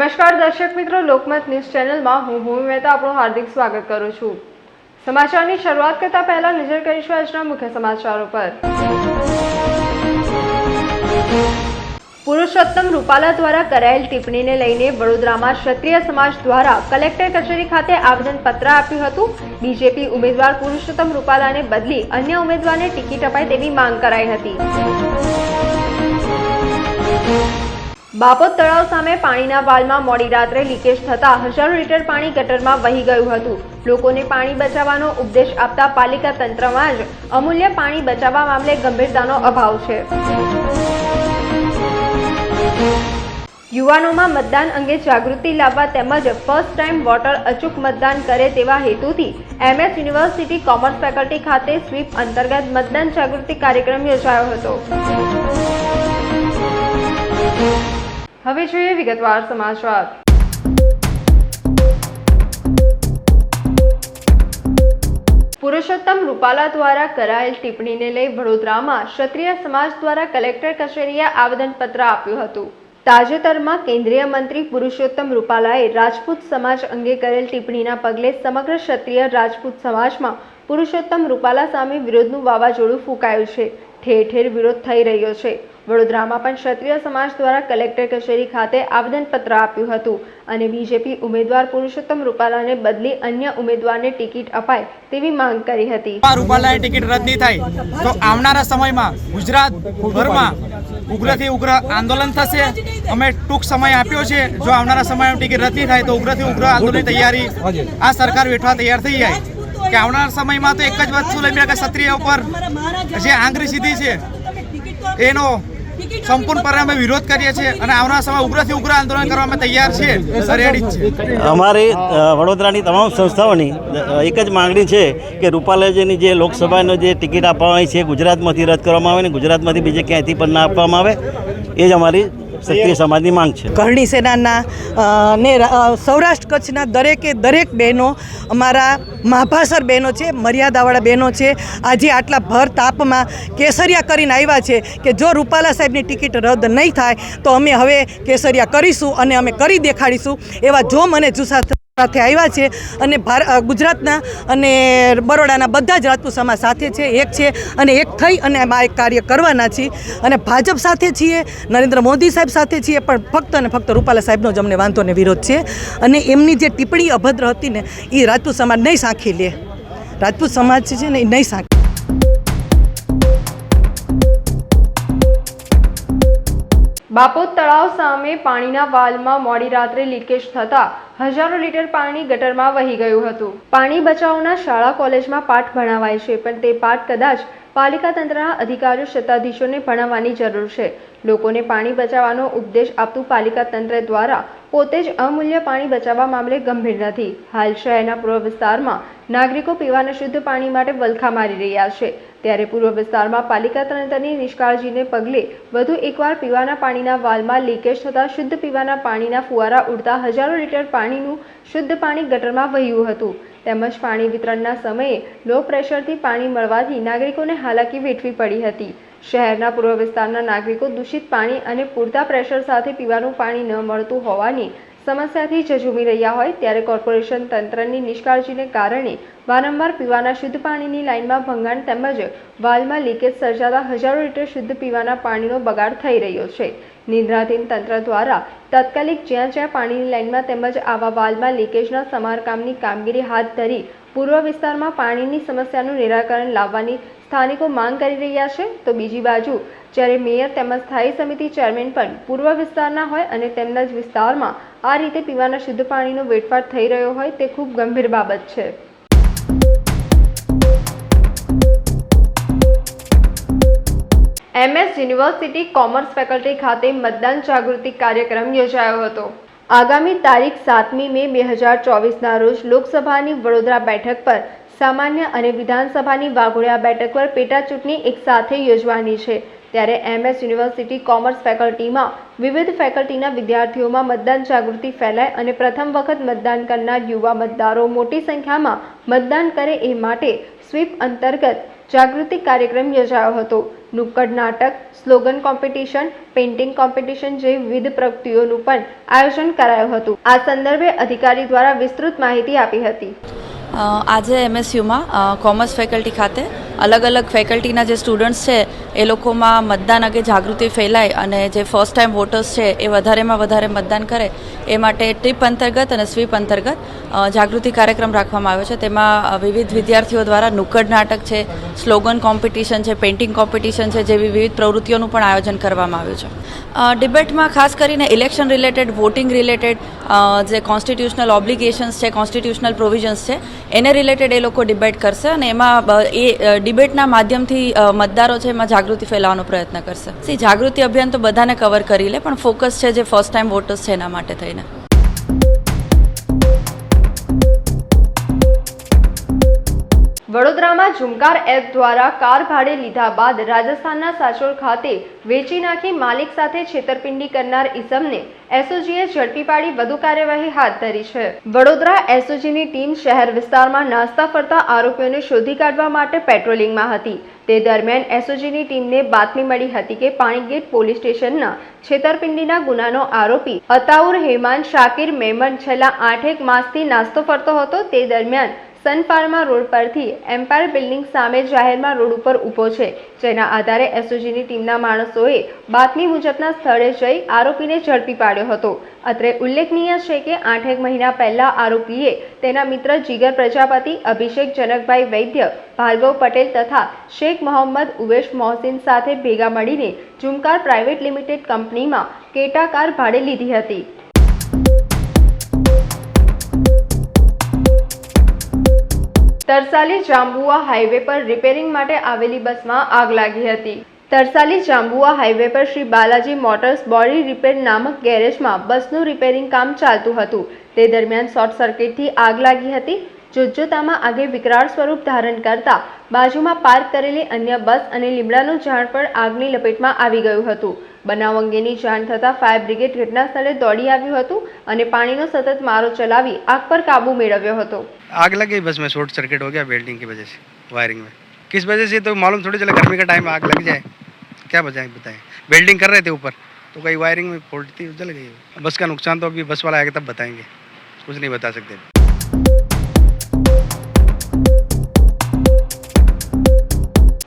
નમસ્કાર દર્શક મિત્રો, લોકમત ન્યૂઝ ચેનલમાં હું ભૂમિ મહેતા આપણું હાર્દિક સ્વાગત કરું છું. સમાચારની શરૂઆત કરતા પહેલા નજર કરીશું આજના મુખ્ય સમાચારો પર. પુરુષોત્તમ રૂપાલા દ્વારા કરાયેલ ટિપ્પણીને લઈને વડોદરામાં ક્ષત્રિય સમાજ દ્વારા કલેક્ટર કચેરી ખાતે આવેદનપત્ર આપ્યું હતું. બીજેપી ઉમેદવાર પુરુષોત્તમ રૂપાલાને બદલી અન્ય ઉમેદવારને ટિકિટ અપાય તેવી માંગ કરાઈ હતી. બાપોદ તળાવ સામે પાણીના વાલમાં મોડી રાત્રે લીકેજ થતા હજારો લીટર પાણી ગટરમાં વહી ગયું હતું. લોકોને પાણી બચાવવાનો ઉપદેશ આપતા પાલિકા તંત્રમાં જ અમૂલ્ય પાણી બચાવવા મામલે ગંભીરતાનો અભાવ છે. યુવાનોમાં મતદાન અંગે જાગૃતિ લાવવા તેમજ ફર્સ્ટ ટાઈમ વોટર અચૂક મતદાન કરે તેવા હેતુથી એમએસ યુનિવર્સિટી કોમર્સ ફેકલ્ટી ખાતે સ્વીપ અંતર્ગત મતદાન જાગૃતિ કાર્યક્રમ યોજાયો હતો. હવે જોઈએ વિગતવાર સમાચાર. પુરુષોત્તમ રૂપાલા દ્વારા કરાયેલ ટિપ્પણીને લઈ વડોદરામાં ક્ષત્રિય સમાજ દ્વારા કલેક્ટર કચેરીએ આવેદનપત્ર આપ્યું હતું. તાજેતરમાં કેન્દ્રીય મંત્રી પુરુષોત્તમ રૂપાલાએ રાજપૂત સમાજ અંગે કરેલ ટિપ્પણીના પગલે સમગ્ર ક્ષત્રિય રાજપૂત સમાજમાં પુરુષોત્તમ રૂપાલા સામે વિરોધનું વાવાઝોડું ફૂંકાયું છે. ઠેર ઠેર વિરોધ થઈ રહ્યો છે. વડોદરામાં પણ ક્ષત્રિય સમાજ દ્વારા કલેક્ટર કચેરી ખાતે આવેદનપત્ર આપ્યું હતું અને બીજેપી ઉમેદવાર પુરુષોત્તમ રૂપાલાને બદલી અન્ય ઉમેદવારને ટિકિટ અપાય તેવી માંગ કરી હતી. રૂપાલાની ટિકિટ રદ નહીં થાય તો આવનારા સમયમાં ગુજરાત ભરમાં ઉગ્રથી ઉગ્ર આંદોલન થશે. અમે ટૂંક સમય આપ્યો છે. જો આવનારા સમયમાં ટિકિટ રદ નહીં થાય તો ઉગ્રથી ઉગ્ર આંદોલનની તૈયારી આ સરકાર વેઠવા તૈયાર થઈ જાય. કે આવનારા સમયમાં તો એક જ વસ્તુ કે ક્ષત્રિય ઉપર જે આંગળી સીધી છે, એનો સંપૂર્ણપણે અમે વિરોધ કરીએ છીએ અને આવનારા સમય ઉગ્રથી ઉગ્ર આંદોલન કરવા અમે તૈયાર છીએ. રેડી છે. અમારી વડોદરાની તમામ સંસ્થાઓની એક જ માંગણી છે કે રૂપાલાજીની જે લોકસભાનો જે ટિકિટ આપવામાં આવી છે, ગુજરાતમાંથી રદ કરવામાં આવે ને ગુજરાતમાંથી બીજે ક્યાંયથી પણ ના આપવામાં આવે, એ જ અમારી ક્ષત્રિય સમાજની માંગ છે. કરણી સેનાના ને સૌરાષ્ટ્ર કચ્છના દરેકે, દરેક બહેનો અમારા માભાસર બહેનો છે, મર્યાદાવાળા બહેનો છે. આજે આટલા ભર તાપમાં કેસરિયા કરીને આવ્યા છે કે જો રૂપાલા સાહેબની ટિકિટ રદ નહીં થાય તો અમે હવે કેસરિયા કરીશું અને અમે કરી દેખાડીશું એવા જો મને જુસ્સા સાથે આવ્યા છે અને ગુજરાતના અને બરોડાના બધા જ રાજપૂત સમાજ સાથે છે, એક છે અને એક થઈ અને આ એક કાર્ય કરવાના છીએ. અને ભાજપ સાથે છીએ, નરેન્દ્ર મોદી સાહેબ સાથે છીએ, પણ ફક્ત અને ફક્ત રૂપાલા સાહેબનો જ અમને વાંધો ને વિરોધ છે. અને એમની જે ટિપ્પણી અભદ્ર હતી ને એ રાજપૂત સમાજ નહીં સાંખી લે. રાજપૂત સમાજ છે ને એ નહીં સાંખી. બાપોદ તળાવ સામે પાણીના વાલમાં મોડી રાત્રે લીકેજ થતા હજારો લીટર પાણી ગટરમાં વહી ગયું હતું. પાણી બચાવના શાળા કોલેજમાં પાઠ ભણાવાય છે, પણ તે પાઠ કદાચ પાલિકા તંત્રના અધિકારીઓ સત્તાધીશોને ભણાવવાની જરૂર છે. લોકોને પાણી બચાવવાનો ઉપદેશ આપતું પાલિકા તંત્ર દ્વારા પોતે જ અમૂલ્ય પાણી બચાવવા મામલે ગંભીર નથી. હાલ શહેરના પૂર્વ વિસ્તારમાં નાગરિકો પીવાના શુદ્ધ પાણી માટે વલખા મારી રહ્યા છે. ત્યારે પૂર્વ વિસ્તારમાં પાલિકા તંત્રની નિષ્કાળજીને પગલે વધુ એકવાર પીવાના પાણીના વાલમાં લીકેજ થતાં શુદ્ધ પીવાના પાણીના ફુવારા ઉડતા હજારો લીટર પાણીનું શુદ્ધ પાણી ગટરમાં વહ્યું હતું. તેમજ પાણી વિતરણના સમયે લો પ્રેશરથી પાણી મળવાથી નાગરિકોને હાલાકી વેઠવી પડી હતી. શહેરના પૂર્વ વિસ્તારના નાગરિકો દૂષિત પાણી અને પૂરતા પ્રેશર સાથે પીવાનું પાણી ન મળતું હોવાની સમસ્યાથી ઝઝૂમી રહ્યા હોય ત્યારે કોર્પોરેશન તંત્રની નિષ્કાળજીને કારણે વારંવાર પીવાના શુદ્ધ પાણીની લાઇનમાં ભંગાણ તેમજ વાલમાં લીકેજ સર્જાતા હજારો લીટર શુદ્ધ પીવાના પાણીનો બગાડ થઈ રહ્યો છે. નિદ્રાધીન તંત્ર દ્વારા તાત્કાલિક જ્યાં જ્યાં પાણીની લાઇનમાં તેમજ આવા વાલમાં લીકેજના સમારકામની કામગીરી હાથ ધરી પૂર્વ વિસ્તારમાં પાણીની સમસ્યાનું નિરાકરણ લાવવાની સ્થાનિકો માંગ કરી રહ્યા છે, તો બીજી બાજુ જ્યારે મેયર તેમજ સ્થાયી સમિતિ ચેરમેન પણ પૂર્વ વિસ્તારના હોય અને તેમના જ વિસ્તારમાં આ રીતે પીવાના શુદ્ધ પાણીનો વેડફાટ થઈ રહ્યો હોય તે ખૂબ ગંભીર બાબત છે. એમએસ યુનિવર્સિટી કોમર્સ ફેકલ્ટી ખાતે મતદાન જાગૃતિ કાર્યક્રમ યોજાયો હતો. આગામી તારીખ સાતમી મે બે હજાર ચોવીસના રોજ લોકસભાની વડોદરા બેઠક પર સામાન્ય અને વિધાનસભાની વાઘોડિયા બેઠક પર પેટાચૂંટણી એકસાથે યોજવાની છે. ત્યારે એમએસ યુનિવર્સિટી કોમર્સ ફેકલ્ટીમાં વિવિધ ફેકલ્ટીના વિદ્યાર્થીઓમાં મતદાન જાગૃતિ ફેલાય અને પ્રથમ વખત મતદાન કરનાર યુવા મતદારો મોટી સંખ્યામાં મતદાન કરે એ માટે સ્વીપ અંતર્ગત જાગૃતિ કાર્યક્રમ યોજાયો હતો. નુક્કડ નાટક સ્લોગન કોમ્પિટિશન, પેઇન્ટિંગ કોમ્પિટિશન જેવી વિવિધ પ્રવૃત્તિઓનું પણ આયોજન કરાયું હતું. આ સંદર્ભે અધિકારી દ્વારા વિસ્તૃત માહિતી આપી હતી. આજે એમએસયુમાં કોમર્સ ફેકલ્ટી ખાતે અલગ અલગ ફેકલ્ટીના જે સ્ટુડન્ટ્સ છે એ લોકોમાં મતદાન અંગે જાગૃતિ ફેલાય અને જે ફર્સ્ટ ટાઈમ વોટર્સ છે, એ વધારેમાં વધારે મતદાન કરે, એ માટે ટ્રીપ અંતર્ગત અને સ્વીપ અંતર્ગત જાગૃતિ કાર્યક્રમ રાખવામાં આવ્યો છે. તેમાં વિવિધ વિદ્યાર્થીઓ દ્વારા નુક્કડ નાટક છે સ્લોગન કોમ્પિટિશન છે પેઇન્ટિંગ કોમ્પિટિશન છે, જેવી વિવિધ પ્રવૃત્તિઓનું પણ આયોજન કરવામાં આવ્યું છે. ડિબેટમાં ખાસ કરીને ઇલેક્શન રિલેટેડ વોટિંગ રિલેટેડ જે કોન્સ્ટિટ્યુશનલ ઓબ્લિગેશન્સ છે કોન્સ્ટિટ્યુશનલ પ્રોવિઝન્સ છે, એને રિલેટેડ એ લોકો ડિબેટ કરશે અને એમાં એ ડિબેટના માધ્યમથી મતદારો છે, એમાં જાગૃતિ ફેલાવવાનો પ્રયત્ન કરશે. સી, જાગૃતિ અભિયાન તો બધાને કવર કરી લે, પણ ફોકસ છે જે ફર્સ્ટ ટાઈમ વોટર્સ છે એના માટે થઈને. વડોદરામાં ઝુમકાર એપ દ્વારા કાર ભાડે લીધા બાદ રાજસ્થાનના સાચોર ખાતે વેચી નાખી માલિક સાથે છેતરપિંડી કરનાર ઇસમને એસઓજીએ ઝડપી પાડી વધુ કાર્યવાહી હાથ ધરી છે. વડોદરા એસઓજીની ટીમ શહેર વિસ્તારમાં નાસ્તા ફરતા આરોપીઓને શોધી કાઢવા માટે પેટ્રોલિંગમાં હતી. તે દરમિયાન એસઓજીની ટીમને બાતમી મળી હતી કે પાણીગેટ પોલીસ સ્ટેશનના છેતરપિંડીના ગુનાનો આરોપી અતાઉર હેમાન શાકિર મેમન છેલ્લા આઠેક માસથી નાસ્તો ફરતો હતો. તે દરમિયાન સન ફાર્મા રોડ પરથી એમ્પાયર બિલ્ડિંગ સામે જાહેરમાં રોડ ઉપર ઊભો છે, જેના આધારે એસઓજીની ટીમના માણસોએ બાતમી મુજબના સ્થળે જઈ આરોપીને ઝડપી પાડ્યો હતો. અત્રે ઉલ્લેખનીય છે કે આઠેક મહિના પહેલા આરોપીએ તેના મિત્ર જીગર પ્રજાપતિ, અભિષેક જનકભાઈ વૈદ્ય, ભાર્ગવ પટેલ તથા શેખ મોહમ્મદ ઉવેશ મોહસિન સાથે ભેગા મળીને ઝુમકાર પ્રાઇવેટ લિમિટેડ કંપનીમાં કેટા કાર ભાડે લીધી હતી. તરસાલી જાંબુઆ હાઈવે પર રિપેરિંગ માટે આવેલી બસમાં આગ લાગી હતી. તરસાલી જાંબુઆ હાઈવે પર Shri Balaji motors body repair નામક ગેરેજમાં બસનું રિપેરિંગ કામ ચાલતું હતું. તે દરમિયાન શોર્ટ સર્કિટથી આગ લાગી હતી. જોતજોતામાં આગે વિકરાળ સ્વરૂપ ધારણ કરતા બાજુમાં પાર્ક કરેલી અન્ય બસ અને લીમડાનું ઝાડ પણ આગની લપેટમાં આવી ગયું હતું. બનાવ અંગેની જાણ થતાં ફાયર બ્રિગેડ ઘટના સ્થળે દોડી આવ્યું હતું અને પાણીનો સતત મારો ચલાવી આગ પર કાબૂ મેળવ્યો હતો आग लग गई बस में शॉर्ट सर्किट हो गया वेल्डिंग की वजह से वायरिंग में किस वजह से तो मालूम थोड़ी चला गर्मी का टाइम आग लग जाए क्या बताएं बताएं वेल्डिंग कर रहे थे ऊपर तो कहीं वायरिंग में फॉल्ट थी जल गई बस का नुकसान तो अभी बस वाला आएगा तब बताएंगे कुछ नहीं बता सकते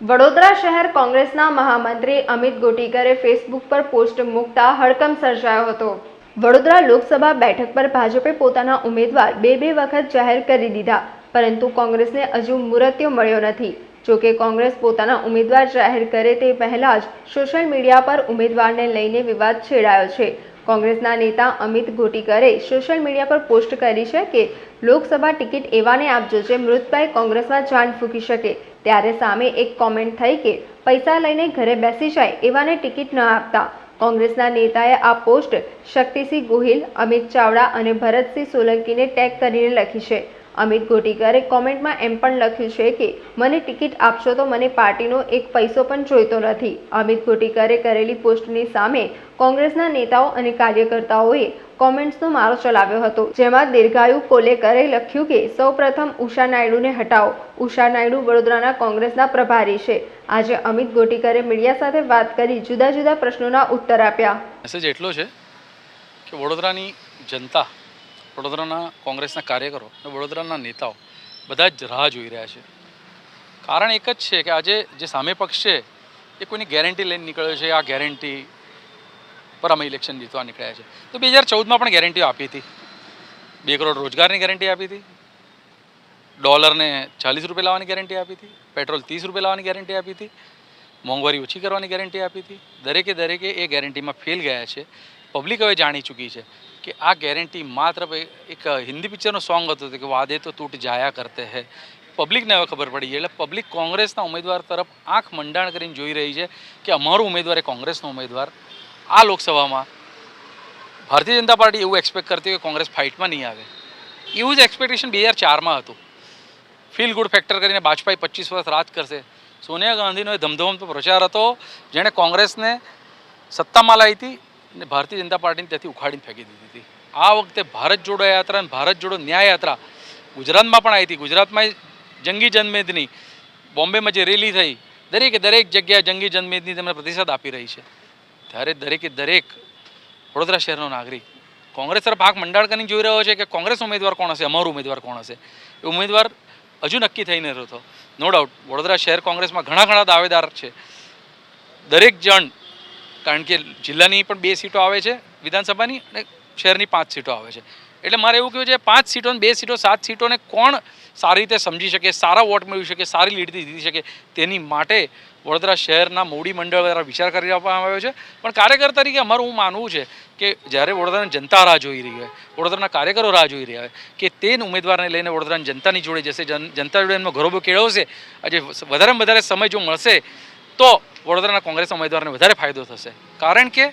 વડોદરા શહેર કોંગ્રેસના મહામંત્રી અમિત ગોટીકરે ફેસબુક પર પોસ્ટ મૂકતા હડકંપ સર્જાયો હતો. વડોદરા લોકસભા બેઠક પર ભાજપે પોતાના ઉમેદવાર બે બે વખત જાહેર કરી દીધા, પરંતુ કોંગ્રેસને હજુ મુરત્યો મળ્યો નથી. જોકે કોંગ્રેસ પોતાના ઉમેદવાર જાહેર કરે તે પહેલા જ સોશિયલ મીડિયા પર ઉમેદવારને લઈને વિવાદ છેડાયો છે. કોંગ્રેસના નેતા અમિત ગોટીકરે સોશિયલ મીડિયા પર પોસ્ટ કરી છે કે લોકસભા ટિકિટ એવાને આપજો જે મૃતભાઈ કોંગ્રેસમાં જાન ફૂંકી શકે. ત્યારે સામે એક કોમેન્ટ થઈ કે, પૈસા લઈને ઘરે બેસી જાય એવાને ટિકિટ ન આપતા. કોંગ્રેસના નેતાએ આ પોસ્ટ શક્તિસિંહ ગોહિલ, અમિત ચાવડા અને ભરતસિંહ સોલંકીને ટેગ કરીને લખી છે. અમિત ગોટીકરે કોમેન્ટમાં એમ પણ લખ્યું છે કે, મને ટિકિટ આપશો તો મને પાર્ટીનો એક પૈસો પણ જોઈતો નથી. અમિત ગોટીકરે કરેલી પોસ્ટની સામે કોંગ્રેસના નેતાઓ અને કાર્યકર્તાઓએ કોમેન્ટ્સનો મારો ચલાવ્યો હતો. જેમાં દીર્ઘાયુ કોલેકરે લખ્યું કે, સૌપ્રથમ ઉષા નાયડુને હટાવો. ઉષા નાયડુ વડોદરાના કોંગ્રેસના પ્રભારી છે. આજે અમિત ગોટીકરે મીડિયા સાથે વાત કરી જુદા જુદા પ્રશ્નોના ઉત્તર આપ્યા. મેસેજ એટલો છે કે વડોદરાની જનતા, વડોદરાના કોંગ્રેસના કાર્યકરો અને વડોદરાના નેતાઓ બધા જ રાહ જોઈ રહ્યા છે. કારણ એક જ છે કે આજે જે સામે પક્ષ છે, એ કોઈની ગેરંટી લઈને નીકળ્યો છે. આ ગેરંટી પર અમે ઇલેક્શન જીતવા નીકળ્યા છે. તો બે હજાર ચૌદમાં પણ ગેરંટીઓ આપી હતી. બે કરોડ રોજગારની ગેરંટી આપી હતી. ડોલરને ચાલીસ રૂપિયા લાવવાની ગેરંટી આપી હતી. પેટ્રોલ ત્રીસ રૂપિયા લાવવાની ગેરંટી આપી હતી. મોંઘવારી ઓછી કરવાની ગેરંટી આપી હતી. દરેકે દરેકે એ ગેરંટીમાં ફેલ ગયા છે. પબ્લિક હવે જાણી ચૂકી છે કે આ ગેરંટી માત્ર એક હિન્દી પિક્ચરનો સોંગ હતું કે વાદે તો તૂટ જાયા કરતે હે. પબ્લિકને હવે ખબર પડી એટલે પબ્લિક કોંગ્રેસના ઉમેદવાર તરફ આંખ મંડાણ કરીને જોઈ રહી છે કે અમારો ઉમેદવાર એ કોંગ્રેસનો ઉમેદવાર આ લોકસભામાં ભારતીય જનતા પાર્ટી એવું એક્સપેક્ટ કરતી કે કોંગ્રેસ ફાઇટમાં નહીં આવે. એવું જ એક્સપેક્ટેશન બે હજાર ચારમાં હતું. ફીલ ગુડ ફેક્ટર કરીને વાજપેયી પચીસ વર્ષ રાજ કરશે. સોનિયા ગાંધીનો એ ધમધમતો પ્રચાર હતો, જેણે કોંગ્રેસને સત્તામાં લાવી હતી અને ભારતીય જનતા પાર્ટીને ત્યાંથી ઉખાડીને ફેંકી દીધી હતી. આ વખતે ભારત જોડો યાત્રા અને ભારત જોડો ન્યાય યાત્રા ગુજરાતમાં પણ આવી હતી. ગુજરાતમાં જંગી જનમેદની બોમ્બેમાં જે રેલી થઈ, દરેકે દરેક જગ્યાએ જંગી જનમેદની તેમણે પ્રતિસાદ આપી રહી છે. ત્યારે દરેકે દરેક વડોદરા શહેરનો નાગરિક. કોંગ્રેસ તરફ આંખ મંડાળ કરીને જોઈ રહ્યો છે કે કોંગ્રેસ ઉમેદવાર કોણ હશે, અમારો ઉમેદવાર કોણ હશે? એ ઉમેદવાર હજુ નક્કી થઈ નથી રહ્યો. નો ડાઉટ વડોદરા શહેર કોંગ્રેસમાં ઘણા ઘણા દાવેદાર છે. દરેક જણ, કારણ કે જિલ્લાની પણ બે સીટો આવે છે વિધાનસભાની અને શહેરની પાંચ સીટો આવે છે. એટલે મારે એવું કહ્યું છે, પાંચ સીટો બે સીટો, સાત સીટોને કોણ સારી રીતે સમજી શકે, સારા વોટ મેળવી શકે, સારી લીડ જીતી શકે, તેની માટે વડોદરા શહેરના મોવડી મંડળ દ્વારા વિચાર કરી આપવામાં આવ્યો છે. પણ કાર્યકર તરીકે અમારું હું માનવું છે કે જ્યારે વડોદરાની જનતા રાહ જોઈ રહી હોય, વડોદરાના કાર્યકરો રાહ જોઈ રહ્યા હોય, કે તે ઉમેદવારને લઈને વડોદરાની જનતાની જોડે જશે, જન, જનતા જોડે એમનો ઘરોબો કેળવશે, આજે વધારેમાં વધારે સમય જો મળશે, તો વડોદરાના કોંગ્રેસ ઉમેદવારને વધારે ફાયદો થશે. કારણ કે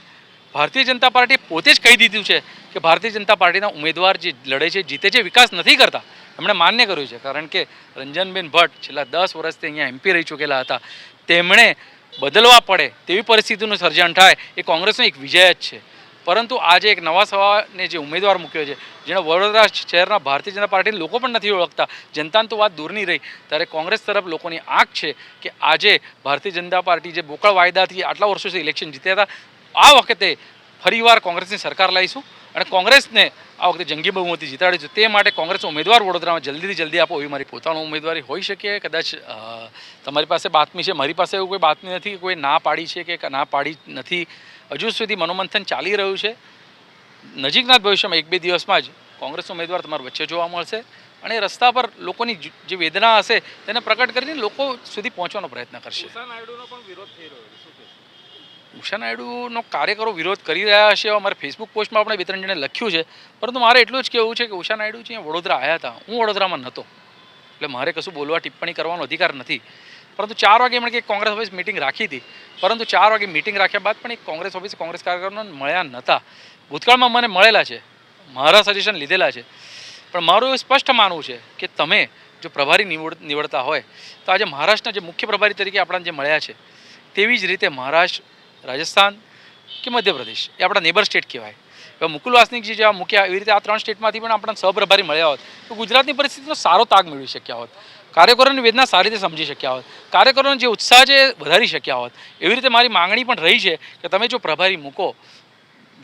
ભારતીય જનતા પાર્ટીએ પોતે જ કહી દીધું છે કે ભારતીય જનતા પાર્ટીના ઉમેદવાર જે લડે છે, જીતે છે, વિકાસ નથી કરતા. એમણે માન્ય કર્યું છે, કારણ કે રંજનબેન ભટ્ટ છેલ્લા દસ વર્ષથી અહીંયા એમપી રહી ચૂકેલા હતા. તેમણે બદલવા પડે તેવી પરિસ્થિતિનું સર્જન થાય એ કોંગ્રેસનો એક વિજય જ છે. પરંતુ આજે એક નવા સવાને જે ઉમેદવાર મૂક્યો છે, જેણે વડોદરા શહેરના ભારતીય જનતા પાર્ટીને લોકો પણ નથી ઓળખતા, જનતાને તો વાત દૂરની રહી, ત્યારે કોંગ્રેસ તરફ લોકોની આંખ છે કે આજે ભારતીય જનતા પાર્ટી જે બોકળ વાયદાથી આટલા વર્ષોથી ઇલેક્શન જીત્યા હતા આ વખતે ફરીવાર કોંગ્રેસની સરકાર લાવીશું અને કોંગ્રેસને આ વખતે જંગી બહુમતી જીતાડીશું તે માટે કોંગ્રેસ ઉમેદવાર વડોદરામાં જલ્દીથી જલ્દી આપો એવી મારી પોતાનો ઉમેદવારી હોઈ શકે કદાચ તમારી પાસે બાતમી છે, મારી પાસે એવું કોઈ બાતમી નથી કોઈ ના પાડી છે કે ના પાડી નથી. હજુ સુધી મનોમંથન ચાલી રહ્યું છે. નજીકના જ ભવિષ્યમાં એક બે દિવસમાં જ કોંગ્રેસ ઉમેદવાર તમારા વચ્ચે જોવા મળશે અને રસ્તા પર લોકોની જે વેદના હશે તેને પ્રકટ કરીને લોકો સુધી પહોંચવાનો પ્રયત્ન કરશે. ઉષા નાયડુનો કાર્યકરો વિરોધ કરી રહ્યા છે. મારે ફેસબુક પોસ્ટમાં આપણે બે ત્રણ જણે લખ્યું છે. પરંતુ મારે એટલું જ કહેવું છે કે ઉષા નાયડુ જે વડોદરા આવ્યા હતા, હું વડોદરામાં નહોતો એટલે મારે કશું બોલવા ટિપ્પણી કરવાનો અધિકાર નથી. પરંતુ ચાર વાગે એમણે કે કોંગ્રેસ ઓફિસ મિટિંગ રાખી હતી. પરંતુ ચાર વાગે મિટિંગ રાખ્યા બાદ પણ એક કોંગ્રેસ ઓફિસ કોંગ્રેસ કાર્યકરોને મળ્યા નહોતા ભૂતકાળમાં મને મળેલા છે. મારા સજેશન લીધેલા છે. પણ મારું એવું સ્પષ્ટ માનવું છે કે તમે જો પ્રભારી નિવડ, નિવડતા હોય, તો આજે મહારાષ્ટ્રના જે મુખ્ય પ્રભારી તરીકે આપણને જે મળ્યા છે, તેવી જ રીતે મહારાષ્ટ્ર રાજસ્થાન કે મધ્યપ્રદેશ? એ આપણા નેબર સ્ટેટ કહેવાય. હવે મુકુલ વાસનિકજી જેવા મૂક્યા એવી રીતે આ ત્રણ સ્ટેટમાંથી પણ આપણને સહપ્રભારી મળ્યા હોત, તો ગુજરાતની પરિસ્થિતિનો સારો તાગ મેળવી શક્યા હોત. કાર્યકરોની વેદના સારી રીતે સમજી શક્યા હોત. કાર્યકરોનો જે ઉત્સાહ છે વધારી શક્યા હોત. એવી રીતે મારી માંગણી પણ રહી છે કે તમે જો પ્રભારી મૂકો,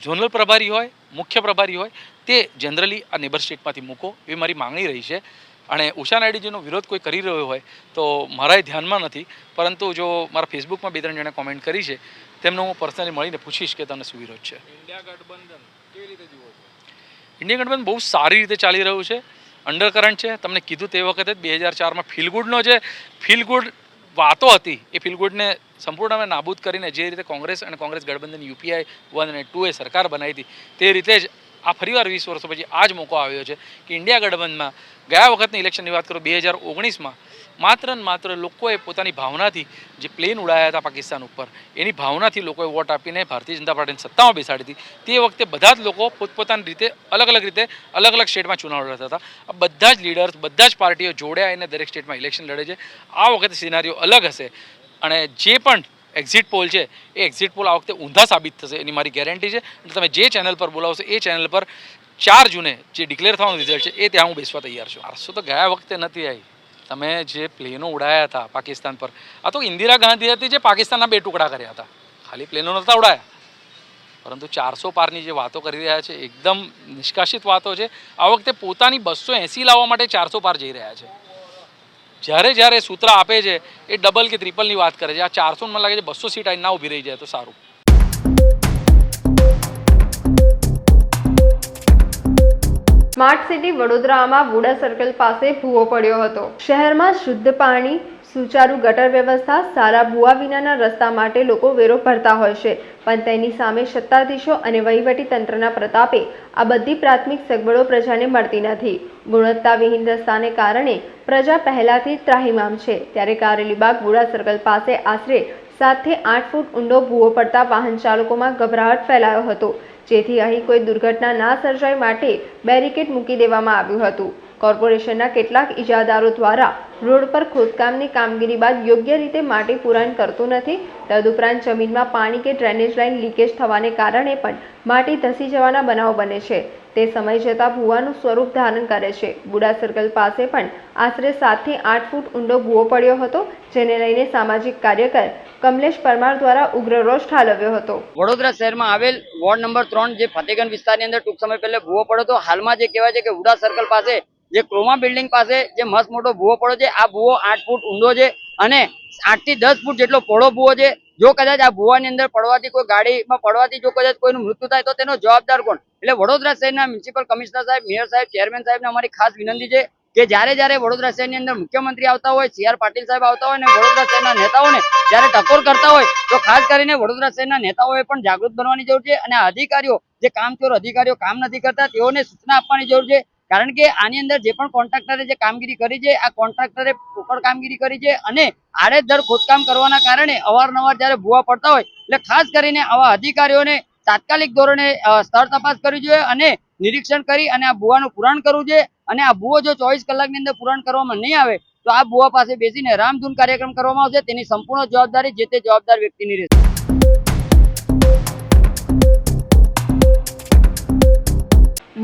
ઝોનલ પ્રભારી હોય, મુખ્ય પ્રભારી હોય, તે જનરલી આ નેબર સ્ટેટમાંથી મૂકો એવી મારી માંગણી રહી છે. અને ઉષા નાયડુજીનો વિરોધ કોઈ કરી રહ્યો હોય, તો મારા ધ્યાનમાં નથી. પરંતુ જો મારા ફેસબુકમાં બે ત્રણ જણે કોમેન્ટ કરી છે તેમને હું પર્સનલી મળીને પૂછીશ કે તમને શું વિરોધ છે. ઇન્ડિયા ગઠબંધન બહુ સારી રીતે ચાલી રહ્યું છે. અંડર કરંટ છે. તમને કીધું તે વખતે જ બે હજાર ચારમાં ફીલ ગુડનો જે ફીલ ગુડ વાતો હતી એ ફિલગુડને સંપૂર્ણપણે નાબૂદ કરીને જે રીતે કોંગ્રેસ અને કોંગ્રેસ ગઠબંધન યુપીઆઈ વન અને ટુએ સરકાર બનાવી હતી તે રીતે જ આ ફરીવાર વીસ વર્ષો પછી આ જ મોકો આવ્યો છે કે ઇન્ડિયા ગઠબંધનમાં ગયા વખતની ઇલેક્શનની વાત કરું બે હજાર ઓગણીસમાં માત્ર ને માત્ર લોકોએ પોતાની ભાવનાથી જે પ્લેન ઉડાયા હતા પાકિસ્તાન ઉપર, એની ભાવનાથી લોકોએ વોટ આપીને ભારતીય જનતા પાર્ટીને સત્તામાં બેસાડી હતી. તે વખતે બધા જ લોકો પોતપોતાની રીતે અલગ અલગ રીતે અલગ અલગ સ્ટેટમાં ચુનાવ લડતા હતા. બધા જ લીડર્સ બધા જ પાર્ટીઓ જોડે આવીને દરેક સ્ટેટમાં ઇલેક્શન લડે છે. આ વખતે સિનારીઓ અલગ હશે. અને જે પણ એક્ઝિટ પોલ છે, એ એક્ઝિટ પોલ આ વખતે ઊંધા સાબિત થશે, એની મારી ગેરંટી છે. અને તમે જે ચેનલ પર બોલાવશો, એ ચેનલ પર ચાર જૂને જે ડિક્લેર થવાનું રિઝલ્ટ છે, એ ત્યાં હું બેસવા તૈયાર છું. આરસો તો ગયા વખતે નથી આવી. તમે જે પ્લેનો ઉડાયા હતા પાકિસ્તાન પર, આ તો ઇન્દિરા ગાંધી હતી જે પાકિસ્તાનના બે ટુકડા કર્યા હતા. ખાલી પ્લેનો નહોતા ઉડાયા. પરંતુ ચારસો પારની જે વાતો કરી રહ્યા છે, એકદમ નિષ્કાસિત વાતો છે. આ વખતે પોતાની બસો એંસી લાવવા માટે ચારસો પાર જઈ રહ્યા છે. જ્યારે જ્યારે સૂત્ર આપે છે, એ ડબલ કે ત્રિપલની વાત કરે છે. આ ચારસો મને લાગે છે બસો સીટ આવીને ના ઊભી રહી જાય તો સારું. સ્માર્ટ સિટી વડોદરામાં વુડા સર્કલ પાસે ભૂવો પડ્યો હતો. શહેરમાં શુદ્ધ પાણી, સુચારુ ગટર વ્યવસ્થા, સારા ભૂવા વિનાના રસ્તા માટે લોકો વેરો ભરતા હોય છે. પણ તેની સામે સત્તાધીશો અને વહીવટી તંત્રના પ્રતાપે આ બધી પ્રાથમિક સગવડો પ્રજાને મળતી નથી. ગુણવત્તાવિહીન રસ્તાને કારણે પ્રજા પહેલાથી ત્રાહિમામ છે. ત્યારે કારેલીબાગ વુડા સર્કલ પાસે આશરે સાતથી આઠ ફૂટ ઊંડો ભૂવો પડતા વાહન ચાલકોમાં ગભરાહટ ફેલાયો હતો. જેથી અહીં કોઈ દુર્ઘટના ના સર્જાય માટે બેરિકેડ મૂકી દેવામાં આવ્યું હતું. કોર્પોરેશનના કેટલાક ઇજાદારો દ્વારા રોડ પર ખોદકામની કામગીરી બાદ યોગ્ય રીતે માટી પુરાણ કરતું નથી. તદુપરાંત જમીનમાં પાણી કે ડ્રેનેજ લાઇન લીકેજ થવાને કારણે પણ માટી ધસી જવાના બનાવ બને છે. તે સમય જતાં ભૂવાનું સ્વરૂપ ધારણ કરે છે. બુડા સર્કલ પાસે પણ આશરે સાતથી આઠ ફૂટ ઊંડો ભૂવો પડ્યો હતો, જેને લઈને સામાજિક કાર્યકર કમલેશ પરમાર દ્વારા ઉગ્ર રોષ ઠાલવ્યો હતો. વડોદરા શહેરમાં આવેલ વોર્ડ નંબર ત્રણ જે ફતેગંજ વિસ્તારની અંદર ટૂંક સમય પહેલા ભૂવો પડ્યો હતો, હાલમાં જે કહેવાય છે કે ઉડા સર્કલ પાસે, જે ક્રોમા બિલ્ડિંગ પાસે જે મસ્ત મોટો ભૂવો પડ્યો છે, આ ભૂવો આઠ ફૂટ ઊંડો છે અને આઠથી દસ ફૂટ જેટલો પહોળો ભૂવો છે જો કદાચ આ ભુવાની અંદર પડવાથી કોઈ ગાડીમાં પડવાથી જો કદાચ કોઈનું મૃત્યુ થાય તો તેનો જવાબદાર કોણ? એટલે વડોદરા શહેરના મ્યુનિસિપલ કમિશનર સાહેબ, મેયર સાહેબ, ચેરમેન સાહેબને અમારી ખાસ વિનંતી છે કે જ્યારે જ્યારે વડોદરા શહેરની અંદર મુખ્યમંત્રી આવતા હોય, સી પાટીલ સાહેબ આવતા હોય અને વડોદરા શહેરના નેતાઓને જ્યારે ટકોર કરતા હોય, તો ખાસ કરીને વડોદરા શહેરના નેતાઓએ પણ જાગૃત બનવાની જરૂર છે અને અધિકારીઓ જે કામચોર અધિકારીઓ કામ નથી કરતા, તેઓને સૂચના આપવાની જરૂર છે કારણ કે આની અંદર જે પણ કોન્ટ્રાક્ટરે જે કામગીરી કરી છે, આ કોન્ટ્રાક્ટરે પોકળ કામગીરી કરી છે અને આડેધડ ખોદકામ કરવાના કારણે અવારનવાર જ્યારે ભૂવા પડતા હોય, એટલે ખાસ કરીને આવા અધિકારીઓને તાત્કાલિક ધોરણે સ્થળ તપાસ કરવી જોઈએ અને નિરીક્ષણ કરી અને આ ભૂવાનું પુરાણ કરવું જોઈએ. અને આ ભૂવો જો ચોવીસ કલાકની અંદર પુરાણ કરવામાં નહીં આવે, તો આ ભૂવા પાસે બેસીને રામધૂન કાર્યક્રમ કરવામાં આવશે. તેની સંપૂર્ણ જવાબદારી જે તે જવાબદાર વ્યક્તિની રહેશે.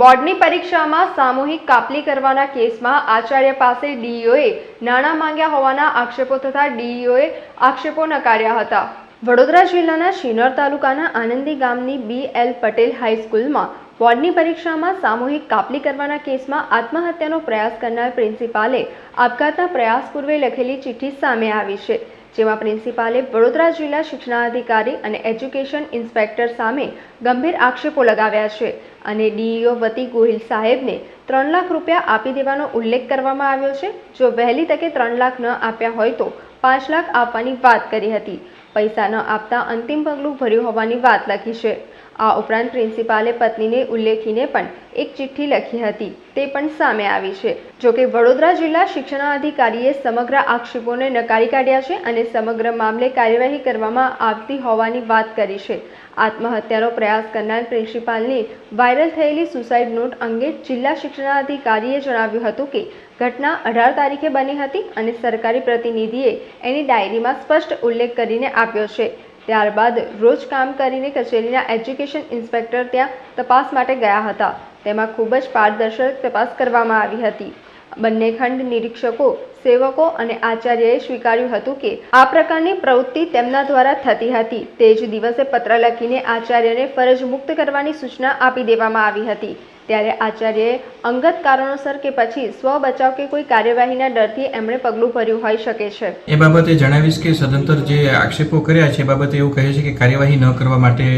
બોર્ડની પરીક્ષામાં સામૂહિક કાપલી કરવાના કેસમાં આચાર્ય પાસે ડીઈઓએ નાણાં માંગ્યા હોવાના આક્ષેપો તથા ડીઈઓએ આક્ષેપો નકાર્યા હતા. વડોદરા જિલ્લાના શિનોર તાલુકાના આનંદી ગામની બી એલ પટેલ હાઈસ્કૂલમાં બોર્ડની પરીક્ષામાં સામૂહિક કાપલી કરવાના કેસમાં આત્મહત્યાનો પ્રયાસ કરનાર પ્રિન્સિપાલે આપઘાતના પ્રયાસ પૂર્વે લખેલી ચિઠ્ઠી સામે આવી છે, જેમાં પ્રિન્સિપાલે વડોદરા જિલ્લા શિક્ષણાધિકારી અને એજ્યુકેશન ઇન્સ્પેક્ટર સામે ગંભીર આક્ષેપો લગાવ્યા છે. અને ડીઈઓ વતી ગોહિલ સાહેબને ત્રણ લાખ રૂપિયા આપી દેવાનો ઉલ્લેખ કરવામાં આવ્યો છે. જો વહેલી તકે ત્રણ લાખ ન આપ્યા હોય તો પાંચ લાખ આપવાની વાત કરી હતી. પૈસા ન આપતા અંતિમ પગલું ભર્યું હોવાની વાત લખી છે. આ ઉપરાંત પ્રિન્સિપાલે પત્નીને ઉલ્લેખીને પણ એક ચિઠ્ઠી લખી હતી. તે પણ સામે આવી છે. જોકે વડોદરા જિલ્લા શિક્ષણાધિકારીએ સમગ્ર આક્ષેપોને નકારી કાઢ્યા છે અને સમગ્ર મામલે કાર્યવાહી કરવામાં આવતી હોવાની વાત કરી છે. આત્મહત્યાનો પ્રયાસ કરનાર પ્રિન્સિપાલની વાયરલ થયેલી સુસાઇડ નોટ અંગે જિલ્લા શિક્ષણાધિકારીએ જણાવ્યું હતું કે ઘટના અઢાર તારીખે બની હતી અને સરકારી પ્રતિનિધિએ એની ડાયરીમાં સ્પષ્ટ ઉલ્લેખ કરીને આપ્યો છે. ત્યારબાદ રોજ કામ કરીને કચેરીના એજ્યુકેશન ઇન્સ્પેક્ટર ત્યાં તપાસ માટે ગયા હતા. તેમાં ખૂબ જ પારદર્શક તપાસ કરવામાં આવી હતી. બંને ખંડ નિરીક્ષકો સેવકો અને આચાર્યએ સ્વીકાર્યું હતું કે આ પ્રકારની પ્રવૃત્તિ તેમના દ્વારા થતી હતી. તે જ દિવસે પત્ર લખીને આચાર્યને ફરજ મુક્ત કરવાની સૂચના આપી દેવામાં આવી હતી. ત્યારે આચાર્યએ અંગત કારણોસર કે પછી સ્વ બચાવ કે કોઈ કાર્યવાહીના ડરથી એમણે પગલું ભર્યું હોઈ શકે છે. એ બાબતે જણાવીશ કે સદંતર જે આક્ષેપો કર્યા છે એ બાબતે એવું કહે છે કે કાર્યવાહી ન કરવા માટે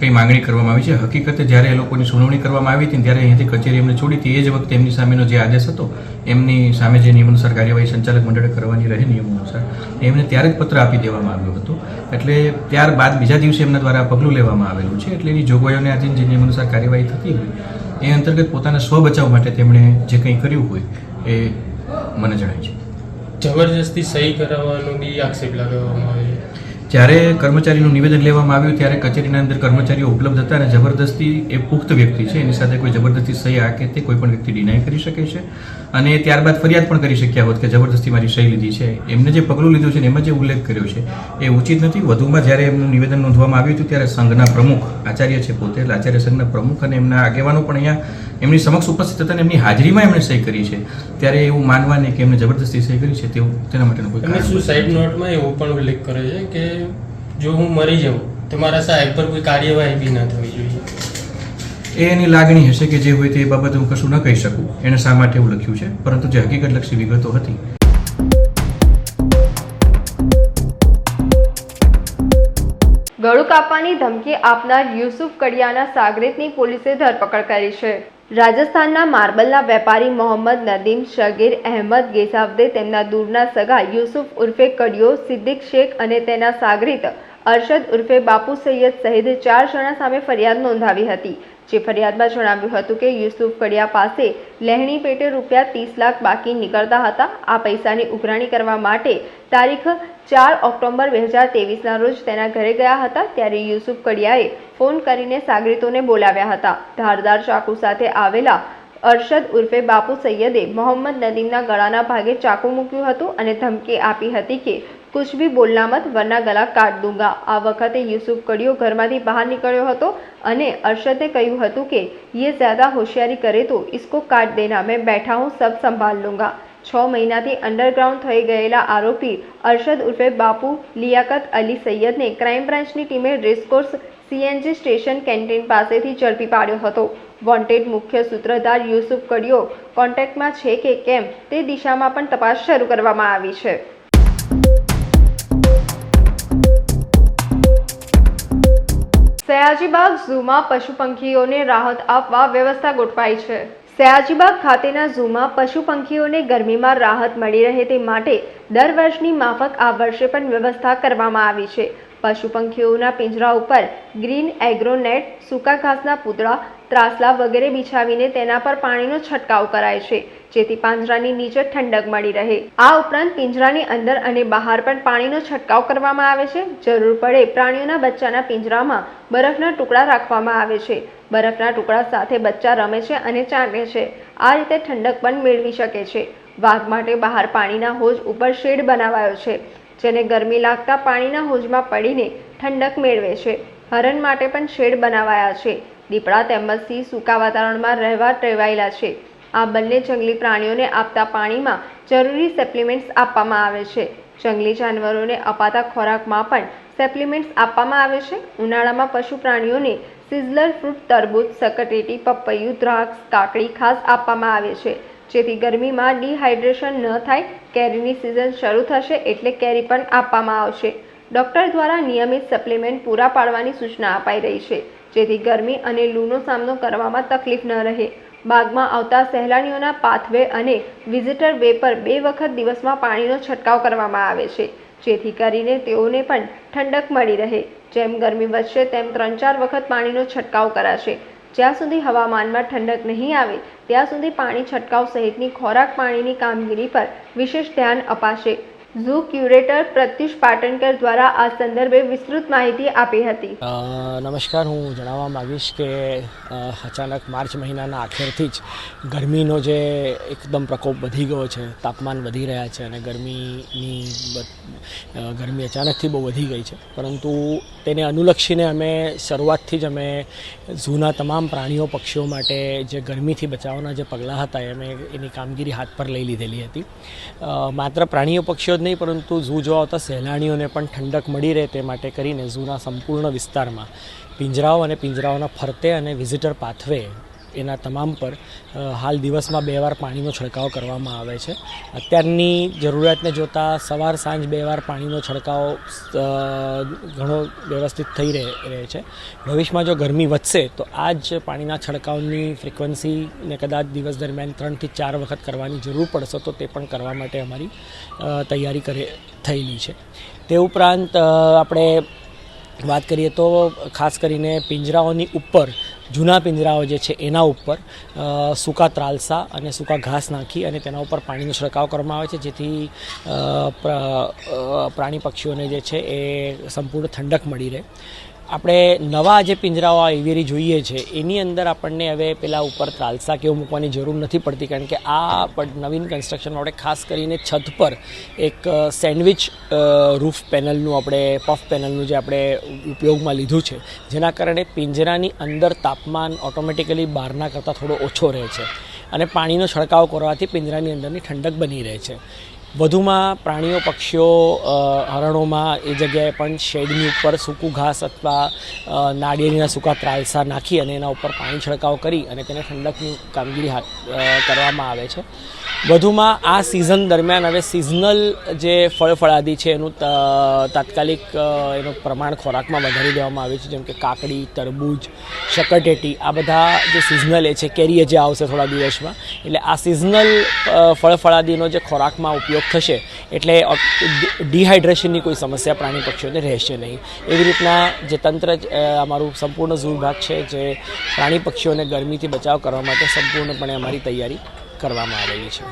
કંઈ માંગણી કરવામાં આવી છે? હકીકતે જ્યારે એ લોકોની સુનાવણી કરવામાં આવી હતી ત્યારે અહીંયાથી કચેરી એમને છોડી હતી, એ જ વખતે એમની સામેનો જે આદેશ હતો, એમની સામે જે નિયમ અનુસાર કાર્યવાહી સંચાલક મંડળે કરવાની રહે નિયમ અનુસાર એમને ત્યારે જ પત્ર આપી દેવામાં આવ્યો હતો. એટલે ત્યારબાદ બીજા દિવસે એમના દ્વારા પગલું લેવામાં આવેલું છે, એટલે એની જોગવાઈઓને આધીન જે નિયમ અનુસાર કાર્યવાહી થતી હોય, એ અંતર્ગત પોતાના સ્વ બચાવ માટે તેમણે જે કંઈ કર્યું હોય, એ મને જણાય છે. જબરજસ્તી સહી કરાવવાનો બી આક્ષેપ લગાવવામાં આવે જ્યારે કર્મચારીનું નિવેદન લેવામાં આવ્યું ત્યારે કચેરીના અંદર કર્મચારીઓ ઉપલબ્ધ હતા અને જબરદસ્તી એ પુખ્ત વ્યક્તિ છે. એની સાથે કોઈ જબરદસ્તી સહી આ કે તે કોઈ પણ વ્યક્તિ ડિનાય કરી શકે છે. અને ત્યારબાદ ફરિયાદ પણ કરી શક્યા હોત કે જબરદસ્તી મારી સહી લીધી છે. એમને જે પગલું લીધું છે ને એમાં જે ઉલ્લેખ કર્યો છે એ ઉચિત નથી. વધુમાં જ્યારે એમનું નિવેદન નોંધવામાં આવ્યું હતું ત્યારે સંઘના પ્રમુખ આચાર્ય છે પોતે એટલે આચાર્ય સંઘના પ્રમુખ અને એમના આગેવાનો પણ અહીંયા એમની સમક્ષ ઉપસ્થિત હતા અને એમની હાજરીમાં એમણે સહી કરી છે. ત્યારે એવું માનવાને કે એમને જબરદસ્તી સહી કરી છે તેવું તેના માટેનું કોઈ સુસાઇડ નોટમાં એવો પણ ઉલ્લેખ કરે છે કે જો હું મરી જાઉં તો મારા સાહેબ પર કોઈ કાર્યવાહી બી ના થવી જોઈએ. એ એની લાગણી હશે કે જે હોય તે બાબતે હું કશું ન કહી શકું. એને શા માટે એવું લખ્યું છે? પરંતુ જે હકીકતલક્ષી વિગતો હતી. ગળું કાપવાની ધમકી આપનાર યુસુફ કડિયાના સાગરેતની પોલીસે ધરપકડ કરી છે. રાજસ્થાનના માર્બલના વેપારી મોહમ્મદ નદીમ શગીર અહેમદ ગેસાવદે તેમના દૂરના સગા યુસુફ ઉર્ફે કડિયો, સિદ્દીક શેખ અને તેના સાગરીત અરશદ ઉર્ફે બાપુ સૈયદ સહિત ચાર જણા સામે ફરિયાદ નોંધાવી હતી. જે ફરિયાદમાં જણાવ્યું હતું કે યુસુફ કડિયા પાસે લહેણી પેટે રૂપિયા ત્રીસ લાખ બાકી નીકળતા હતા. આ પૈસાની ઉઘરાણી કરવા માટે તારીખ ચાર ઓક્ટોબર બે હજાર તેવીસના રોજ તેના ઘરે ગયા હતા ત્યારે યુસુફ કડિયાએ ફોન કરીને સાગરીતોને બોલાવ્યા હતા. ધારદાર ચાકુ સાથે આવેલા અરશદ ઉર્ફે બાપુ સૈયદે મોહમ્મદ નદીમના ગળાના ભાગે ચાકુ મૂક્યું હતું અને ધમકી આપી હતી કે કુછ ભી બોલના મત વરના ગલા કાટ દૂંગા આ વખતે યુસુફ કડિયો ઘરમાંથી બહાર નીકળ્યો હતો અને અરશદે કહ્યું હતું કે યે જ્યાદા હોશિયારી કરે તો ઇસકો કાટ દેના મેં બેઠા હું સબ સંભાળ લૂંગા છ મહિનાથી અંડરગ્રાઉન્ડ થઈ ગયેલા આરોપી અરશદ ઉર્ફે બાપુ લિયાકત અલી સૈયદને ક્રાઇમ બ્રાન્ચની ટીમે રેસકોર્સ સીએનજી સ્ટેશન કેન્ટીન પાસેથી ઝડપી પાડ્યો હતો. વોન્ટેડ મુખ્ય સૂત્રધાર યુસુફ કડિયો કોન્ટેક્ટમાં છે કે કેમ તે દિશામાં પણ તપાસ શરૂ કરવામાં આવી છે. સયાજીબાગ ઝૂમાં પશુ પંખીઓને રાહત આપવા વ્યવસ્થા ગોઠવાઈ છે. સયાજીબાગ ખાતેના ઝૂમાં પશુ પંખીઓને ગરમીમાં રાહત મળી રહે તે માટે દર વર્ષની માફક આ વર્ષે પણ વ્યવસ્થા કરવામાં આવી છે. પશુ પંખીઓના પિંજરા ઉપર ગ્રીન એગ્રોનેટ, સૂકા ઘાસના પૂતળા, ત્રાસલા વગેરે બિછાવીને તેના પર પાણીનો છંટકાવ કરાય છે. જેથી પાંજરાની નીચે ઠંડક મળી રહે. આ ઉપરાંત પિંજરાની અંદર અને બહાર પણ પાણીનો છંટકાવ કરવામાં આવે છે. જરૂર પડે પ્રાણીઓના બચ્ચાના પિંજરામાં બરફના ટુકડા રાખવામાં આવે છે. બરફના ટુકડા સાથે બચ્ચા રમે છે અને ચાંટે છે. આ રીતે ઠંડક પણ મેળવી શકે છે. વાઘ માટે બહાર પાણીના હોજ ઉપર શેડ બનાવાયો છે, જેને ગરમી લાગતા પાણીના હોજમાં પડીને ઠંડક મેળવે છે. હરણ માટે પણ શેડ બનાવાયા છે. દીપડા તેમજ સિંહ સૂકા વાતાવરણમાં રહેવા ટેવાયેલા છે. આ બંને જંગલી પ્રાણીઓને આપતા પાણીમાં જરૂરી સપ્લિમેન્ટ્સ આપવામાં આવે છે. જંગલી જાનવરોને અપાતા ખોરાકમાં પણ સપ્લિમેન્ટ્સ આપવામાં આવે છે. ઉનાળામાં પશુ પ્રાણીઓને સિઝલર ફ્રૂટ, તરબૂચ, સકટેટી, પપૈયું, દ્રાક્ષ, કાકડી ખાસ આપવામાં આવે છે. જેથી ગરમીમાં ડિહાઇડ્રેશન ન થાય, કેરીની સિઝન શરૂ થશે એટલે કેરી પણ આપવામાં આવશે. ડૉક્ટર દ્વારા નિયમિત સપ્લિમેન્ટ પૂરા પાડવાની સૂચના અપાઈ રહી છે. જેથી ગરમી અને લૂનો સામનો કરવામાં તકલીફ ન રહે. બાગમાં આવતા સહેલાણીઓના પાથવે અને વિઝિટર વે પર બે વખત દિવસમાં પાણીનો છંટકાવ કરવામાં આવે છે. જેથી કરીને તેઓને પણ ઠંડક મળી રહે. જેમ ગરમી વધશે, તેમ ત્રણ ચાર વખત પાણીનો છંટકાવ કરાશે. જ્યાં સુધી હવામાનમાં ઠંડક નહીં આવે, ત્યાં સુધી પાણી છંટકાવ સહિતની ખોરાક પાણીની કામગીરી પર વિશેષ ધ્યાન અપાશે. ઝૂ ક્યુરેટર પ્રત્યુષ પાટણકર દ્વારા આ સંદર્ભે વિસ્તૃત માહિતી આપી હતી. નમસ્કાર. હું જણાવવા માગીશ કે અચાનક માર્ચ મહિનાના આખેરથી જ ગરમીનો જે એકદમ પ્રકોપ વધી ગયો છે, તાપમાન વધી રહ્યા છે અને ગરમીની ગરમી અચાનકથી બહુ વધી ગઈ છે. પરંતુ તેને અનુલક્ષીને અમે શરૂઆતથી જ અમે ઝૂના તમામ પ્રાણીઓ, પક્ષીઓ માટે જે ગરમીથી બચાવવાના જે પગલાં હતા, એ અમે એની કામગીરી હાથ પર લઈ લીધેલી હતી. માત્ર પ્રાણીઓ, પક્ષીઓ જ નહીં, પરંતુ ઝૂ જોવા આવતા સહેલાણીઓને પણ ઠંડક મળી રહે તે માટે કરીને ઝૂના સંપૂર્ણ વિસ્તારમાં પિંજરાઓ અને પિંજરાઓના ફરતે અને વિઝિટર પાથવે એના તમામ પર હાલ દિવસમાં બે વાર પાણીનો છંટકાવ કરવામાં આવે છે. અત્યારની જરૂરિયાતને જોતાં સવાર સાંજ બે વાર પાણીનો છંટકાવ ઘણો વ્યવસ્થિત થઈ રહે છે. ભવિષ્યમાં જો ગરમી વધશે, તો આ જ પાણીના છંટકાવની ફ્રિકવન્સીને કદાચ દિવસ દરમિયાન ત્રણથી ચાર વખત કરવાની જરૂર પડશે, તો તે પણ કરવા માટે અમારી તૈયારી કરે, થયેલી છે. તે ઉપરાંત આપણે વાત કરીએ તો ખાસ કરીને પિંજરાઓની ઉપર જૂના પિંજરાઓ જે છે એના ઉપર સૂકા ત્રાલસા અને સૂકા ઘાસ નાખી અને તેના ઉપર પાણીનો છંટકાવ કરવામાં આવે છે, જેથી પ્રાણી પક્ષીઓને જે છે એ સંપૂર્ણ ઠંડક મળી રહે. આપણે નવા જે પિંજરાઓ આ જોઈએ છે, એની અંદર આપણને હવે પેલા ઉપર ત્રાલસા કે એવું મૂકવાની જરૂર નથી પડતી, કારણ કે આ નવીન કન્સ્ટ્રક્શન આપણે ખાસ કરીને છત પર એક સેન્ડવિચ રૂફ પેનલનું આપણે પફ પેનલનું જે આપણે ઉપયોગમાં લીધું છે, જેના કારણે પિંજરાની અંદર તાપમાન ઓટોમેટિકલી બહારના કરતાં થોડો ઓછો રહે છે અને પાણીનો છંટકાવ કરવાથી પિંજરાની અંદરની ઠંડક બની રહે છે. વધુમાં પ્રાણીઓ, પક્ષીઓ હરણોમાં એ જગ્યાએ પણ શેડની ઉપર સૂકું ઘાસ અથવા નાળિયેરીના સૂકા ત્રાલસા નાખી અને એના ઉપર પાણી છંટકાવ કરી અને તેને ઠંડકની કામગીરી હાથ કરવામાં આવે છે. વધુમાં આ સિઝન દરમિયાન હવે સિઝનલ જે ફળ ફળાદી છે એનું તાત્કાલિક એનું પ્રમાણ ખોરાકમાં વધારી દેવામાં આવ્યું છે, જેમ કે કાકડી, તરબૂજ, શકરટેટી, આ બધા જે સિઝનલ એ છે કેરી જે આવશે થોડા દિવસમાં, એટલે આ સિઝનલ ફળ ફળાદીનો જે ખોરાકમાં ઉપયોગ થશે, એટલે ડિહાઇડ્રેશનની કોઈ સમસ્યા પ્રાણી પક્ષીઓને રહેશે નહીં. એવી રીતના જે તંત્ર અમારું સંપૂર્ણ ઝૂ વિભાગ છે, જે પ્રાણી પક્ષીઓને ગરમીથી બચાવ કરવા માટે સંપૂર્ણપણે અમારી તૈયારી કરવામાં આવેલી છે.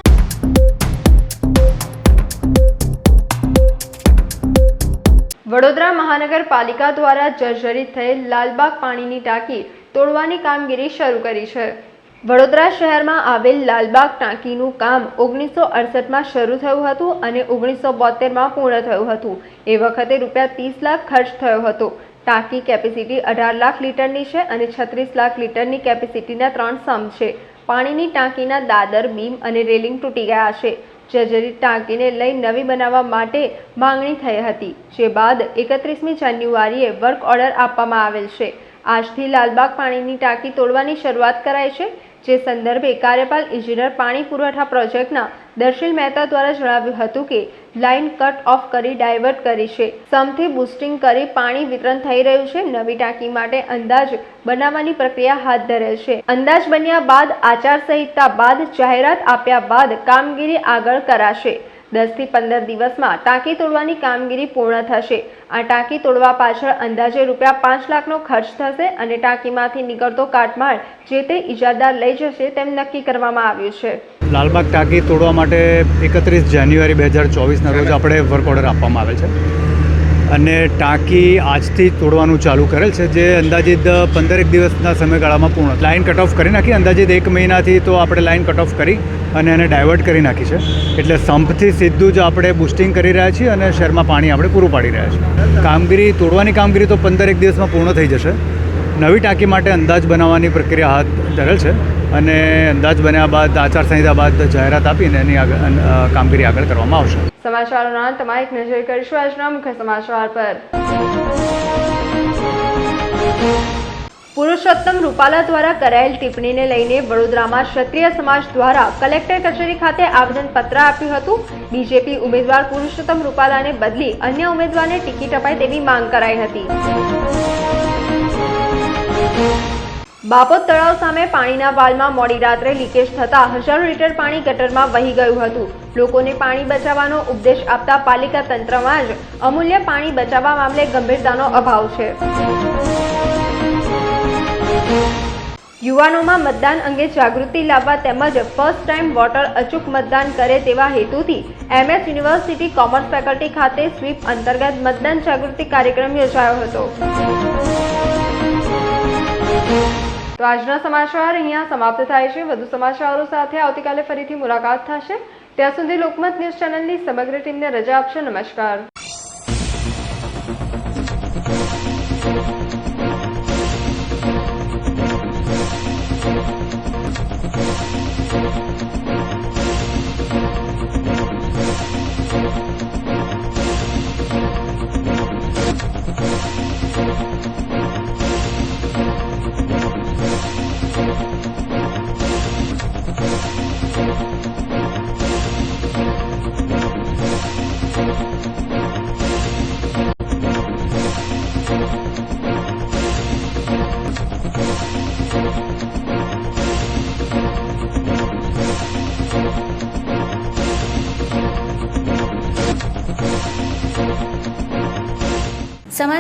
વડોદરા મહાનગરપાલિકા દ્વારા જર્જરિત થયેલ લાલબાગ પાણીની ટાંકી તોડવાની કામગીરી શરૂ કરી છે. વડોદરા શહેરમાં આવેલ લાલબાગ ટાંકીનું કામ ઓગણીસો અડસઠમાં શરૂ થયું હતું અને ઓગણીસો બોતેરમાં પૂર્ણ થયું હતું. એ વખતે રૂપિયા ત્રીસ લાખ ખર્ચ થયો હતો. ટાંકી કેપેસિટી અઢાર લાખ લીટરની છે અને છત્રીસ લાખ લીટરની કેપેસિટીના ત્રણ સમ છે. પાણીની ટાંકીના દાદર, બીમ અને રેલિંગ તૂટી ગયા છે. જર્જરિત ટાંકીને લઈ નવી બનાવવા માટે માંગણી થઈ હતી, જે બાદ એકત્રીસમી જાન્યુઆરીએ વર્ક ઓર્ડર આપવામાં આવેલ છે. આજથી લાલબાગ પાણીની ટાંકી તોડવાની શરૂઆત કરાઈ છે. જે સંદર્ભે કાર્યપાલ ઇજનેર પાણી પુરવઠા પ્રોજેક્ટના દર્શિલ મહેતા દ્વારા જણાવ્યું હતું કે લાઇન કટ ઓફ કરી ડાયવર્ટ કરી છે. સમથી બુસ્ટિંગ કરી પાણી વિતરણ થઈ રહ્યું છે. નવી ટાંકી માટે અંદાજ બનાવવાની પ્રક્રિયા હાથ ધરેલ છે. અંદાજ બન્યા બાદ આચારસંહિતા બાદ જાહેરાત આપ્યા બાદ કામગીરી આગળ કરાશે. દસથી પંદર દિવસમાં ટાંકી તોડવાની કામગીરી પૂર્ણ થશે. આ ટાંકી તોડવા પાછળ અંદાજે રૂપિયા પાંચ લાખનો ખર્ચ થશે અને ટાંકીમાંથી નીકળતો કાટમાળ જે તે ઇજાદાર લઈ જશે તેમ નક્કી કરવામાં આવ્યું છે. લાલબાગ ટાંકી તોડવા માટે એકત્રીસ જાન્યુઆરી બે હજાર ચોવીસના રોજ આપણે વર્ક ઓર્ડર આપવામાં આવે છે. અને ટાંકી આજથી તોડવાનું ચાલુ કરેલ છે, જે અંદાજિત પંદરેક દિવસના સમયગાળામાં પૂર્ણ લાઇન કટ ઓફ કરી નાખી, અંદાજિત એક મહિનાથી તો આપણે લાઇન કટ ઓફ કરી અને એને ડાયવર્ટ કરી નાખી છે. એટલે સંપથી સીધું જ આપણે બુસ્ટિંગ કરી રહ્યા છીએ અને શહેરમાં પાણી આપણે પૂરું પાડી રહ્યા છીએ. કામગીરી, તોડવાની કામગીરી તો પંદર એક દિવસમાં પૂર્ણ થઈ જશે. નવી ટાંકી માટે અંદાજ બનાવવાની પ્રક્રિયા હાથ ધરેલ છે અને અંદાજ બન્યા બાદ, આચારસંહિતા બાદ જાહેરાત આપીને એની આગળ કામગીરી આગળ કરવામાં આવશે. સમાચારોના અંતમાં એક નજર કરીશું આજના મુખ્ય સમાચાર પર. પુરુષોત્તમ રૂપાલા દ્વારા કરાયેલ ટિપ્પણીને લઈને વડોદરામાં ક્ષત્રિય સમાજ દ્વારા કલેક્ટર કચેરી ખાતે આવેદનપત્ર આપ્યું હતું. બીજેપી ઉમેદવાર પુરુષોત્તમ રૂપાલાને બદલી અન્ય ઉમેદવારને ટિકિટ અપાય તેવી માંગ કરાઈ હતી. બાપોદ તળાવ સામે પાણીના વાલમાં મોડી રાત્રે લીકેજ થતા હજારો લીટર પાણી ગટરમાં વહી ગયું હતું. લોકોને પાણી બચાવવાનો ઉપદેશ આપતા પાલિકા તંત્રમાં જ અમૂલ્ય પાણી બચાવવા મામલે ગંભીરતાનો અભાવ છે. યુવાનોમાં મતદાન અંગે જાગૃતિ લાવવા તેમજ ફર્સ્ટ ટાઈમ વોટર અચૂક મતદાન કરે તેવા હેતુથી એમએસ યુનિવર્સિટી કોમર્સ ફેકલ્ટી ખાતે સ્વીપ અંતર્ગત મતદાન જાગૃતિ કાર્યક્રમ યોજાયો હતો. તો આજના સમાચાર અહીંયા સમાપ્ત થાય છે. વધુ સમાચારો સાથે આવતીકાલે ફરીથી મુલાકાત થશે. ત્યાં સુધી લોકમત ન્યૂઝ ચેનલની સમગ્ર ટીમને રજા આપશો. નમસ્કાર.